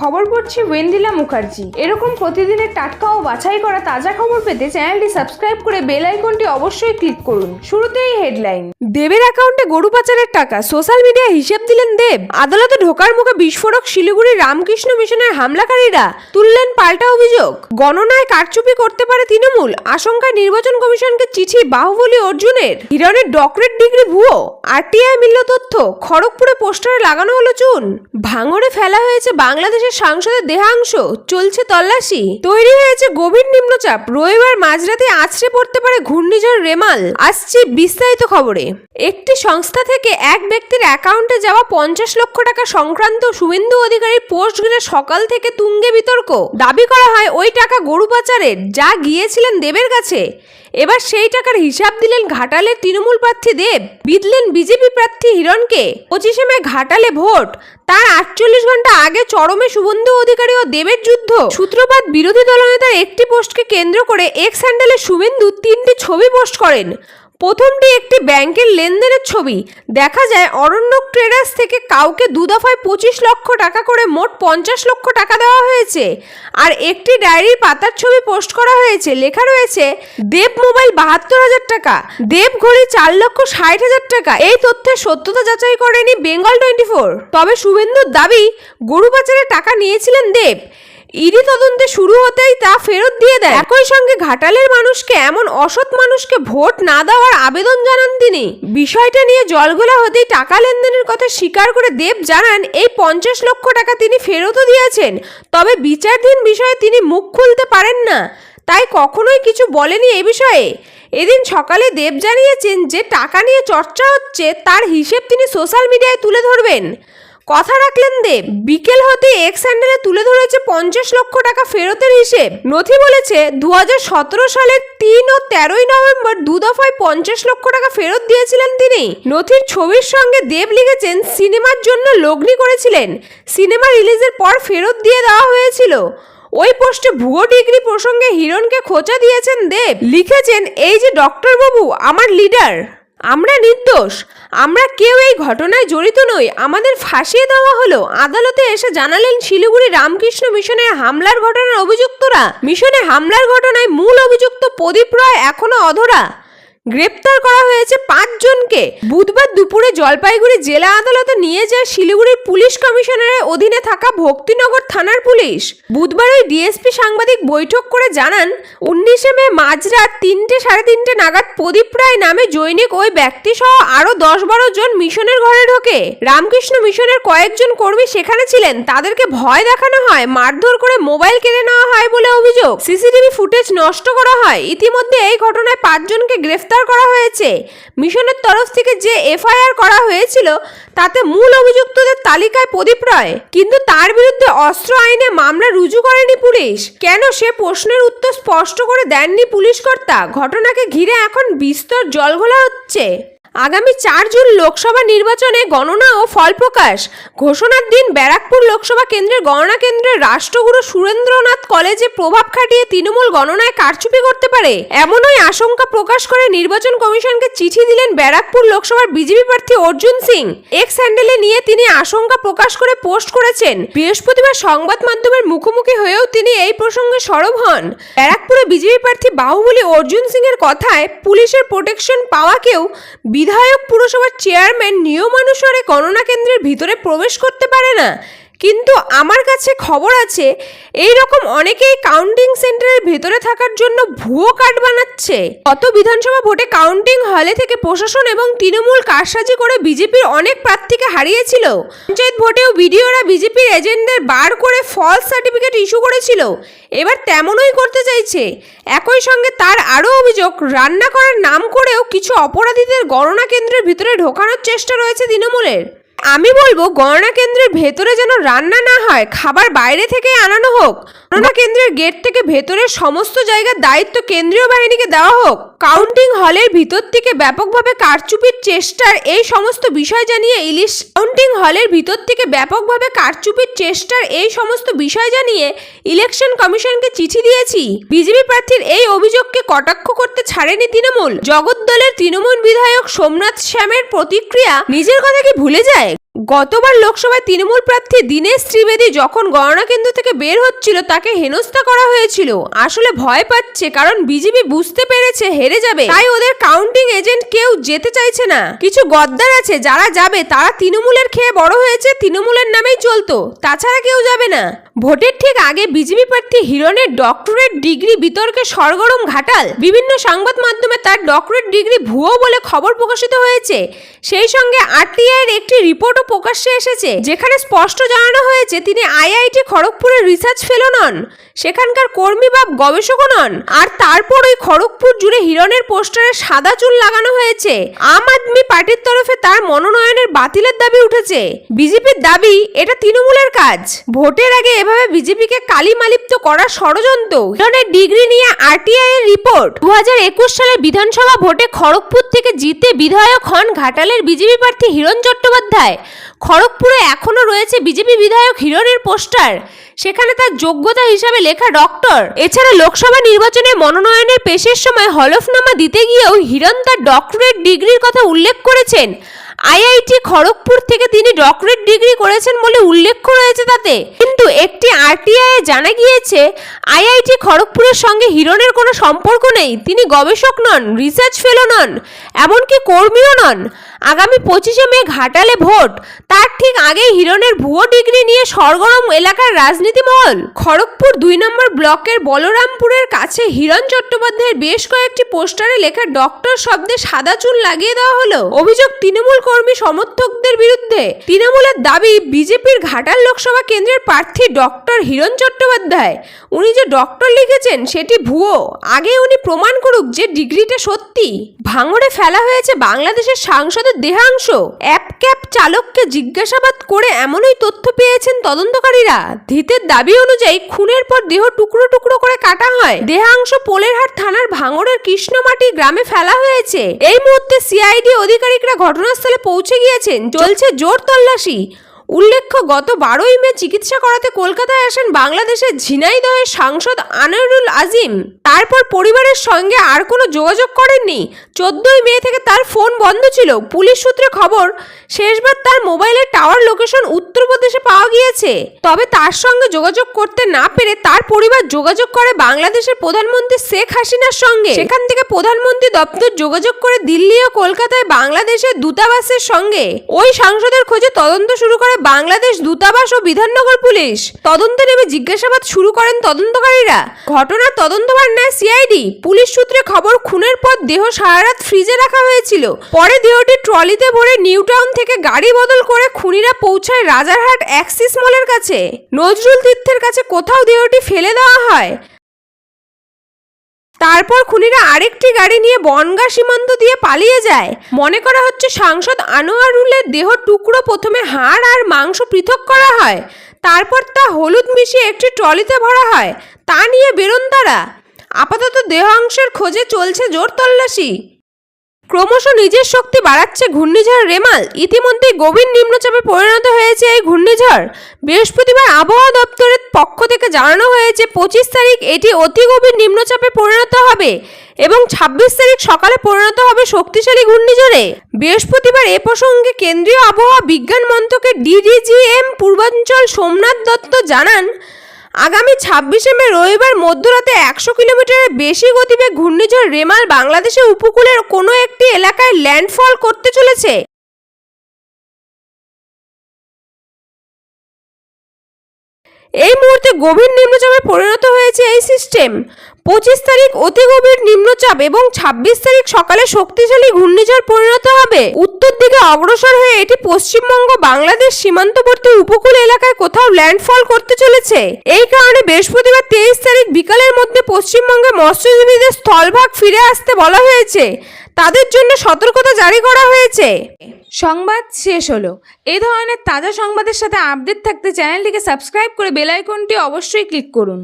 খবর পড়ছি ওয়েন্দিলা মুখার্জি। এরকম প্রতিদিনের টাটকা ও বাছাই করা তাজা খবর পেতে চ্যানেলটি সাবস্ক্রাইব করে বেল আইকনটি অবশ্যই ক্লিক করুন। শুরুতেই হেডলাইন। দেবের অ্যাকাউন্টে গরু পাচারের টাকা সোশ্যাল মিডিয়ায় হিসেব দিলেন দেব। আদালতে ঢোকার মুখে বিস্ফোরক শিলিগুড়ি রামকৃষ্ণ মিশনের হামলাকারীরা তুললেন পাল্টা অভিযোগ। গণনায় কারচুপি করতে পারে তৃণমূল। আশঙ্কায় নির্বাচন কমিশনকে চিঠি বাহুবলী অর্জুনের। হিরণের ডক্টরেট ডিগ্রি ভুয়ো। আরটিআই মিলল তথ্য, খড়গপুরে পোস্টারে লাগানো হলো চুন। ভাঙড়ে ফেলা হয়েছে বাংলাদেশের সাংসদের দেহাংশ, চলছে তল্লাশি। তৈরি হয়েছে গভীর নিম্নচাপ। রবিবার মাঝরাতে আছড়ে পড়তে পারে ঘূর্ণিঝড় রেমাল। আসছে বিস্তারিত খবরে। একটি সংস্থা থেকে এক ব্যক্তির অ্যাকাউন্টে যাওয়া পঞ্চাশ লক্ষ টাকা সংক্রান্ত শুভেন্দু অধিকারীর পোস্ট ঘিরে সকাল থেকে তুঙ্গে বিতর্ক। দাবি করা হয় ওই টাকা গরু পাচারের, যা গিয়েছিলেন দেবের কাছে। এবার সেই টাকার হিসাব দিলেন ঘাটালের তৃণমূল প্রার্থী দেব বিদলেন বিজেপি প্রার্থী হিরণকে। পঁচিশে মে ঘাটালে ভোট, তার আটচল্লিশ ঘণ্টা আগে চরমে সুবন্ধু অধিকারী ও দেবের যুদ্ধ। সূত্রপাত বিরোধী দলনেতার একটি পোস্টকে কেন্দ্র করে এক্স হ্যান্ডেলে শুভেন্দু তিনটি ছবি পোস্ট করেন। প্রথমটি একটি ব্যাংকের লেনদেনের ছবি। দেখা যায়, অরণ্যক ট্রেডার্স থেকে কাউকে দু দফায় পঁচিশ লক্ষ টাকা করে মোট পঞ্চাশ লক্ষ টাকা দেওয়া হয়েছে। আর একটি ডায়েরির পাতার ছবি পোস্ট করা হয়েছে। লেখা রয়েছে, দেব মোবাইল বাহাত্তর হাজার টাকা, দেব ঘড়ি চার লক্ষ ষাট হাজার টাকা। এই তথ্যের সত্যতা যাচাই করেনি বেঙ্গল টোয়েন্টি ফোর। তবে শুভেন্দুর দাবি, গরু পাচারের টাকা নিয়েছিলেন দেব। ইডি তদন্তে শুরু হতেই তা ফেরত দিয়ে দেয়। একই সঙ্গে ঘাটালের মানুষকে, এমন অসৎ মানুষকে ভোট না দেওয়ার আবেদন জানান তিনি। বিষয়টা নিয়ে জলগোলা হতেই টাকা লেনদেনের কথা স্বীকার করে দেব জানান, এই পঞ্চাশ লক্ষ টাকা তিনি ফেরতও দিয়েছেন। তবে বিচারধীন বিষয়ে তিনি মুখ খুলতে পারেন না। তাই কখনোই কিছু বলেনি এ বিষয়ে। এদিন সকালে দেব জানিয়েছেন যে, টাকা নিয়ে চর্চা হচ্ছে, তার হিসেব তিনি সোশ্যাল মিডিয়ায় তুলে ধরবেন। কথা রাখলেন দেব। বিকেল হতে এক্স হ্যান্ডেলে তুলে ধরেছে পঞ্চাশ লক্ষ টাকা ফেরতের হিসেব। নথি বলেছে দু সালের তিন ও তেরোই নভেম্বর দু দফায় পঞ্চাশ লক্ষ টাকা ফেরত দিয়েছিলেন তিনি। নথির ছবির সঙ্গে দেব লিখেছেন, সিনেমার জন্য লগ্নি করেছিলেন। সিনেমা রিলিজের পর ফেরত দিয়ে দেওয়া হয়েছিল। ওই পোস্টে ভুয়ো ডিগ্রি প্রসঙ্গে হিরণকে খোঁচা দিয়েছেন দেব। লিখেছেন, এই যে ডক্টর বাবু আমার লিডার। আমরা নির্দোষ। আমরা কেউ এই ঘটনায় জড়িত নই। আমাদের ফাঁসিয়ে দেওয়া হলো। আদালতে এসে জানালেন শিলিগুড়ি রামকৃষ্ণ মিশনে হামলার ঘটনার অভিযুক্তরা। মিশনে হামলার ঘটনায় মূল অভিযুক্ত প্রদীপ রায় এখনও অধরা। গ্রেপ্তার করা হয়েছে পাঁচজনকে। বুধবার দুপুরে জলপাইগুড়ি জেলা আদালতে নিয়ে যায় শিলিগুড়ির পুলিশ কমিশনারের অধীনে থাকা ভক্তিনগর থানার পুলিশ। বুধবার ওই ডিএসপি সাংবাদিক বৈঠক করে জানান, উনিশে মে মাঝরাত তিনটে সাড়ে তিনটে নাগাদ প্রদীপ রায় নামে জৈনিক ওই ব্যক্তি সহ আরও দশ বারো জন মিশনের ঘরে ঢোকে। রামকৃষ্ণ মিশনের কয়েকজন কর্মী সেখানে ছিলেন। তাদেরকে ভয় দেখানো হয়, মারধর করে মোবাইল কেড়ে নেওয়া হয় বলে অভিযোগ। সিসিটিভি ফুটেজ নষ্ট করা হয়। ইতিমধ্যে এই ঘটনায় পাঁচজনকে গ্রেফতার করা হয়েছে। মিশনের তরফ থেকে যে এফআইআর করা হয়েছিল, তাতে মূল অভিযুক্তদের তালিকায় প্রদীপ রয়। কিন্তু তার বিরুদ্ধে অস্ত্র আইনে মামলা রুজু করেনি পুলিশ। কেন সে প্রশ্নের উত্তর স্পষ্ট করে দেননি পুলিশ কর্তা? ঘটনাকে ঘিরে এখন বিস্তর জলঘোলা হচ্ছে। আগামী চার জুন লোকসভা নির্বাচনে গণনা ও ফল প্রকাশ। ঘোষণার দিন ব্যারাকপুর লোকসভা কেন্দ্রের গণনা কেন্দ্রের রাষ্ট্রগুরু সুরেন্দ্রনাথ কলেজে প্রভাব খাটিয়ে তৃণমূল গণনায় কারচুপি করতে পারে। এমনই আশঙ্কা প্রকাশ করে নির্বাচন কমিশনকে চিঠি দিলেন ব্যারাকপুর লোকসভার বিজেপি প্রার্থী অর্জুন সিং। এক্স হ্যান্ডেলে নিয়ে তিনি আশঙ্কা প্রকাশ করে পোস্ট করেছেন, বৃহস্পতিবার সংবাদ মাধ্যমের মুখোমুখি হয়েও তিনি এই প্রসঙ্গে সরব হন। ব্যারাকপুরে বিজেপি প্রার্থী বাহুবলী অর্জুন সিং এর কথায় পুলিশের প্রোটেকশন পাওয়াকেও বিধায়ক পুরসভার চেয়ারম্যান নিয়মানুসারে গণনা কেন্দ্রের ভিতরে প্রবেশ করতে পারে না। কিন্তু আমার কাছে খবর আছে, এই রকম অনেকেই কাউন্টিং সেন্টারের ভেতরে থাকার জন্য ভুয়ো কার্ড বানাচ্ছে। গত বিধানসভা ভোটে কাউন্টিং হলে থেকে প্রশাসন এবং তৃণমূল কারসাজি করে বিজেপির অনেক প্রার্থীকে হারিয়েছিল। পঞ্চায়েত ভোটেও বিডিওরা বিজেপির এজেন্টদের বার করে ফলস সার্টিফিকেট ইস্যু করেছিল। এবার তেমনই করতে চাইছে। একই সঙ্গে তার আরও অভিযোগ রান্না করার নাম করেও কিছু অপরাধীদের গণনা কেন্দ্রের ভিতরে ঢোকানোর চেষ্টা রয়েছে তৃণমূলের। আমি বলব, গণনা কেন্দ্রের ভেতরে যেন রান্না না হয়, খাবার বাইরে থেকে আনানো হোক। গণনা কেন্দ্রের গেট থেকে ভেতরের সমস্ত জায়গার দায়িত্ব কেন্দ্রীয় বাহিনীকে দেওয়া হোক। কাউন্টিং হলের ভিতর থেকে ব্যাপকভাবে কারচুপির চেষ্টার এই সমস্ত বিষয় জানিয়ে ইলিশ কাউন্টিং হলের ভিতর থেকে ব্যাপকভাবে কারচুপির চেষ্টার এই সমস্ত বিষয় জানিয়ে ইলেকশন কমিশনকে চিঠি দিয়েছি। বিজেপি প্রার্থীর এই অভিযোগকে কটাক্ষ করতে ছাড়েনি তৃণমূল। জগদ্দলের তৃণমূল বিধায়ক সোমনাথ শ্যামের প্রতিক্রিয়া নিজের কথা কি ভুলে যায়? Hey! গতবার লোকসভায় তৃণমূল প্রার্থী দীনেশ ত্রিবেদী যখন গণনা কেন্দ্র থেকে বের হচ্ছিল, তাকে হেনস্থা করা হয়েছিল। আসলে ভয় পাচ্ছে, কারণ বিজেপি বুঝতে পেরেছে হেরে যাবে। তাই ওদের কাউন্টিং এজেন্ট কেউ যেতে চাইছে না। কিছু গদ্দার আছে, যারা যাবে, তারা তৃণমূলের খেয়ে বড় হয়েছে, তৃণমূলের নামেই চলতো। তাছাড়া কেউ যাবে না। ভোটের ঠিক আগে বিজেপি প্রার্থী হিরণের ডক্টরেট ডিগ্রি বিতর্কে সরগরম ঘাটাল। বিভিন্ন সংবাদ মাধ্যমে তার ডক্টরেট ডিগ্রি ভুয়ো বলে খবর প্রকাশিত হয়েছে। সেই সঙ্গে আরটিআই এর একটি রিপোর্টও প্রকাশ্যে এসেছে। যেখানে স্পষ্ট জানানো হয়েছে, তিনি আইআইটি খড়গপুরের রিসার্চ ফেলো নন। সেখানকার কর্মী বা গবেষকও নন। আর তারপর ওই খড়গপুর জুড়ে হিরণের পোস্টারে সাদা চুল লাগানো হয়েছে। আম আদমি পার্টির তরফে তার মনোনয়নের বাতিলের দাবি উঠেছে। বিজেপির দাবি, এটা তৃণমূলের কাজ। ভোটের আগে এভাবে বিজেপিকে কালিমালিপ্ত করার ষড়যন্ত্র। হিরণের ডিগ্রি নিয়ে আরটিআই এর রিপোর্ট দু হাজার একুশ সালে বিধানসভা ভোটে খড়গপুর থেকে জিতে বিধায়ক হন ঘাটালের বিজেপি প্রার্থী হিরণ চট্টোপাধ্যায়। খড়গপুরে এখনও রয়েছে বিজেপি বিধায়ক হিরণের পোস্টার। সেখানে তার যোগ্যতা হিসাবে লেখা ডক্টর। এছাড়া লোকসভা নির্বাচনে মনোনয়নের পেশের সময় হলফনামা দিতে গিয়েও হিরণ তার ডক্টরেট ডিগ্রির কথা উল্লেখ করেছেন। আইআইটি খড়গপুর থেকে তিনি ডক্টরেট ডিগ্রি করেছেন বলে উল্লেখ রয়েছে তাতে। কিন্তু একটি আরটিআই জানা গিয়েছে, আইআইটি খড়গপুরের সঙ্গে হিরণের কোনো সম্পর্ক নেই। তিনি গবেষক নন রিসার্চ ফেলো নন, এমনকি কর্মীও নন। আগামী পঁচিশে মে ঘাটালে ভোট। তার ঠিক আগেই হিরণের ভুয়ো ডিগ্রি নিয়ে সরগরম এলাকার রাজনীতি মহল। খড়গপুর দুই নম্বর ব্লকের বলরামপুরের কাছে হিরণ চট্টোপাধ্যায়ের বেশ কয়েকটি পোস্টারে লেখা ডক্টর শব্দে সাদা চুল লাগিয়ে দেওয়া হলো। অভিযোগ তৃণমূল কর্মী সমর্থকদের বিরুদ্ধে তৃণমূলের দাবি বিজেপির ঘাটাল লোকসভা কেন্দ্রের প্রার্থী ডক্টর হিরণ চট্টোপাধ্যায়। উনি যে ডক্টর লিখেছেন সেটি ভুয়ো। আগে উনি প্রমাণ করুক যে ডিগ্রিটা সত্যি। ভাঙড়ে ফেলা হয়েছে বাংলাদেশের সাংসদের দেহাংশ। অ্যাপ ক্যাব চালককে জিজ্ঞাসাবাদ করে এমনই তথ্য পেয়েছেন তদন্তকারীরা। ধিতের দাবি অনুযায়ী খুনের পর দেহ টুকরো টুকরো করে কাটা হয়। দেহাংশ পোলেরহাট থানার ভাঙড়ের কৃষ্ণমাটি গ্রামে ফেলা হয়েছে। এই মুহূর্তে সিআইডি অধিকারিকরা ঘটনাস্থলে পৌঁছে গিয়েছেন। চলছে জোর তল্লাশি। উল্লেখ্য, গত বারোই মে চিকিৎসা করাতে কলকাতায় আসেন বাংলাদেশের ঝিনাইদহের সাংসদ আনোয়ারুল আজিম। তারপর পরিবারের সঙ্গে আর কোনো যোগাযোগ করেননি। চোদ্দই মে থেকে তার ফোন বন্ধ ছিল। পুলিশ সূত্রে খবর, শেষবার তার মোবাইলের টাওয়ার লোকেশন উত্তরপ্রদেশে পাওয়া গিয়েছে। তবে তার সঙ্গে যোগাযোগ করতে না পেরে তার পরিবার যোগাযোগ করে বাংলাদেশের প্রধানমন্ত্রী শেখ হাসিনার সঙ্গে। সেখান থেকে প্রধানমন্ত্রী দপ্তর যোগাযোগ করে দিল্লি ও কলকাতায় বাংলাদেশের দূতাবাসের সঙ্গে। ওই সাংসদের খোঁজে তদন্ত শুরু করে বাংলাদেশ দূতাবাস ও বিধাননগর পুলিশ। তদন্ত নেমে জিজ্ঞাসাবাদ শুরু করেন তদন্তকারীরা। ঘটনার তদন্তভার নেয় সিআইডি। পুলিশ সূত্রে খবর, খুনের পর দেহ সারা রাত ফ্রিজে রাখা হয়েছিল। পরে দেহটি ট্রলিতে ভরে নিউ টাউন থেকে গাড়ি বদল করে খুনিরা পৌঁছায় রাজারহাট অ্যাক্সিস মলের কাছে। নজরুল তীর্থের কাছে কোথাও দেহটি ফেলে দেওয়া হয়। তারপর খুনিরা আরেকটি গাড়ি নিয়ে বনগা সীমান্ত দিয়ে পালিয়ে যায়। মনে করা হচ্ছে সাংসদ আনোয়ারুলের দেহ টুকরো প্রথমে হাড় আর মাংস পৃথক করা হয়। তারপর তা হলুদ মিশিয়ে একটি ট্রলিতে ভরা হয়। তা নিয়ে বেরোন তারা। আপাতত দেহাংশের খোঁজে চলছে জোর তল্লাশি। ক্রমশ নিজের শক্তি বাড়াচ্ছে ঘূর্ণিঝড় রেমাল। ইতিমধ্যে গভীর নিম্নচাপে পরিণত হয়েছে এই ঘূর্ণিঝড়। বৃহস্পতিবার আবহাওয়া দপ্তরের পক্ষ থেকে জানানো হয়েছে, পঁচিশ তারিখ এটি অতি গভীর নিম্নচাপে পরিণত হবে এবং ছাব্বিশ তারিখ সকালে পরিণত হবে শক্তিশালী ঘূর্ণিঝড়ে। বৃহস্পতিবার এ প্রসঙ্গে কেন্দ্রীয় আবহাওয়া বিজ্ঞান মন্ত্রকের ডিডিজিএম পূর্বাঞ্চল সোমনাথ দত্ত জানান আগামী ছাব্বিশে মে রবিবার মধ্যরাতে একশো কিলোমিটারের বেশি গতিবেগ ঘূর্ণিঝড় রেমাল বাংলাদেশের উপকূলের কোনো একটি এলাকায় ল্যান্ডফল করতে চলেছে। এই মুহূর্তে গভীর নিম্নচাপে পরিণত হয়েছে এই সিস্টেম। পঁচিশ তারিখ অতি গভীর নিম্নচাপ এবং ছাব্বিশ তারিখ সকালে শক্তিশালী ঘূর্ণিঝড় পরিণত হবে। উত্তর দিকে অগ্রসর হয়ে এটি পশ্চিমবঙ্গ, বাংলাদেশ সীমান্তবর্তী উপকূল এলাকায় কোথাও ল্যান্ডফল করতে চলেছে। এই কারণে বৃহস্পতিবার তেইশ তারিখ বিকালের মধ্যে পশ্চিমবঙ্গে মৎস্যজীবীদের স্থলভাগ ফিরে আসতে বলা হয়েছে। তাদের জন্য সতর্কতা জারি করা হয়েছে। সংবাদ শেষ হলো। এই ধরনের তাজা সংবাদের সাথে আপডেট থাকতে চ্যানেলটিকে সাবস্ক্রাইব করে বেল আইকনটি অবশ্যই ক্লিক করুন।